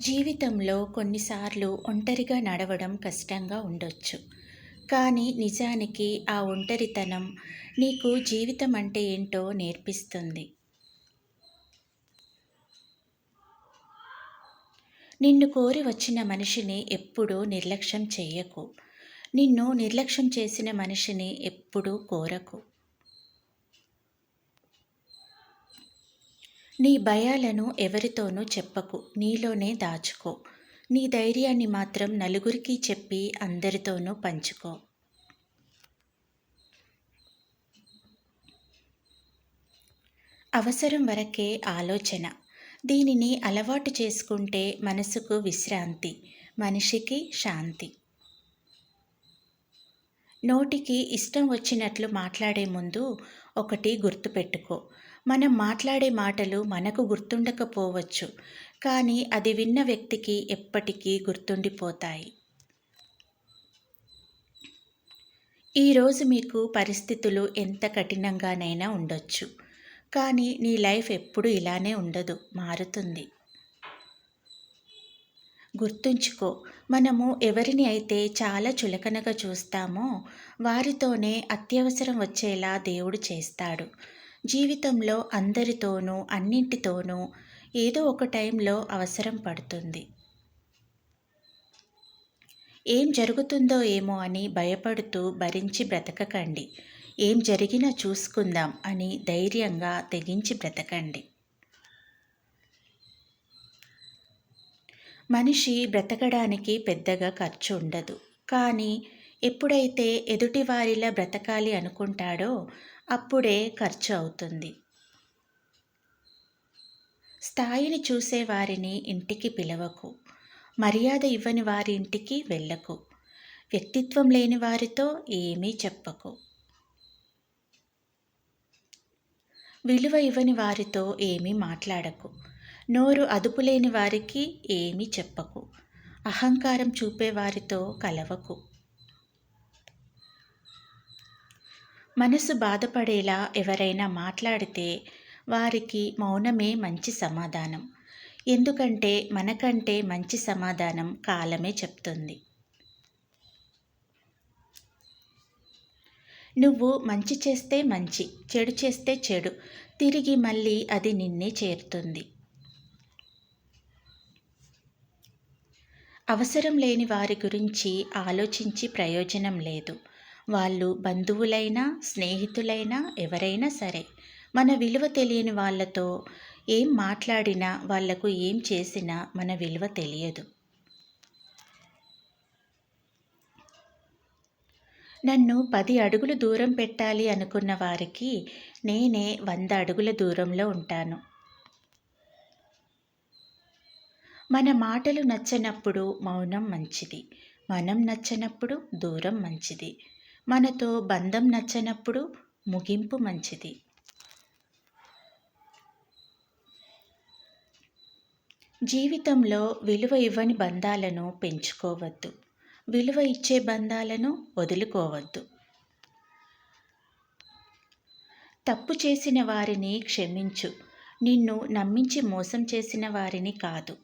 జీవితంలో కొన్నిసార్లు ఒంటరిగా నడవడం కష్టంగా ఉండొచ్చు. కానీ నిజానికి ఆ ఒంటరితనం నీకు జీవితం అంటే ఏంటో నేర్పిస్తుంది. నిన్ను కోరి వచ్చిన మనిషిని ఎప్పుడూ నిర్లక్ష్యం చేయకు. నిన్ను నిర్లక్ష్యం చేసిన మనిషిని ఎప్పుడూ కోరకు. నీ భయాలను ఎవరితోనూ చెప్పకు నీలోనే దాచుకో. నీ ధైర్యాన్ని మాత్రం నలుగురికి చెప్పి అందరితోనూ పంచుకో. అవసరం వరకే ఆలోచన. దీనిని అలవాటు చేసుకుంటే మనసుకు విశ్రాంతి మనిషికి శాంతి. నోటికి ఇష్టం వచ్చినట్లు మాట్లాడే ముందు ఒకటి గుర్తుపెట్టుకో. మనం మాట్లాడే మాటలు మనకు గుర్తుండకపోవచ్చు కానీ అది విన్న వ్యక్తికి ఎప్పటికీ గుర్తుండిపోతాయి. ఈరోజు మీకు పరిస్థితులు ఎంత కఠినంగానైనా ఉండొచ్చు కానీ నీ లైఫ్ ఎప్పుడు ఇలానే ఉండదు మారుతుంది. గుర్తుంచుకో మనము ఎవరిని అయితే చాలా చులకనగా చూస్తామో వారితోనే అత్యవసరం వచ్చేలా దేవుడు చేస్తాడు. జీవితంలో అందరితోనూ అన్నింటితోనూ ఏదో ఒక టైంలో అవసరం పడుతుంది. ఏం జరుగుతుందో ఏమో అని భయపడుతూ భరించి బ్రతకకండి. ఏం జరిగినా చూసుకుందాం అని ధైర్యంగా తెగించి బ్రతకండి. మనిషి బ్రతకడానికి పెద్దగా ఖర్చు ఉండదు కానీ ఎప్పుడైతే ఎదుటివారిలా బ్రతకాలి అనుకుంటాడో అప్పుడే ఖర్చు అవుతుంది. స్థాయిని చూసే వారిని ఇంటికి పిలవకు. మర్యాద ఇవ్వని వారి ఇంటికి వెళ్ళకు. వ్యక్తిత్వం లేని వారితో ఏమీ చెప్పకు. విలువ ఇవ్వని వారితో ఏమీ మాట్లాడకు. నోరు అదుపులేని వారికి ఏమీ చెప్పకు. అహంకారం చూపే వారితో కలవకు. మనసు బాధపడేలా ఎవరైనా మాట్లాడితే వారికి మౌనమే మంచి సమాధానం. ఎందుకంటే మనకంటే మంచి సమాధానం కాలమే చెప్తుంది. నువ్వు మంచి చేస్తే మంచి చెడు చేస్తే చెడు తిరిగి మళ్ళీ అది నిన్నే చేరుతుంది. అవసరం లేని వారి గురించి ఆలోచించి ప్రయోజనం లేదు. వాళ్ళు బంధువులైనా స్నేహితులైనా ఎవరైనా సరే మన విలువ తెలియని వాళ్ళతో ఏం మాట్లాడినా వాళ్ళకు ఏం చేసినా మన విలువ తెలియదు. నన్ను పది అడుగులు దూరం పెట్టాలి అనుకున్న వారికి నేనే వంద అడుగుల దూరంలో ఉంటాను. మన మాటలు నచ్చనప్పుడు మౌనం మంచిది మనం నచ్చనప్పుడు దూరం మంచిది. మనతో బంధం నచ్చనప్పుడు ముగింపు మంచిది. జీవితంలో విలువ ఇవ్వని బంధాలను పెంచుకోవద్దు. విలువ ఇచ్చే బంధాలను వదులుకోవద్దు. తప్పు చేసిన వారిని క్షమించు. నిన్ను నమ్మించి మోసం చేసిన వారిని కాదు.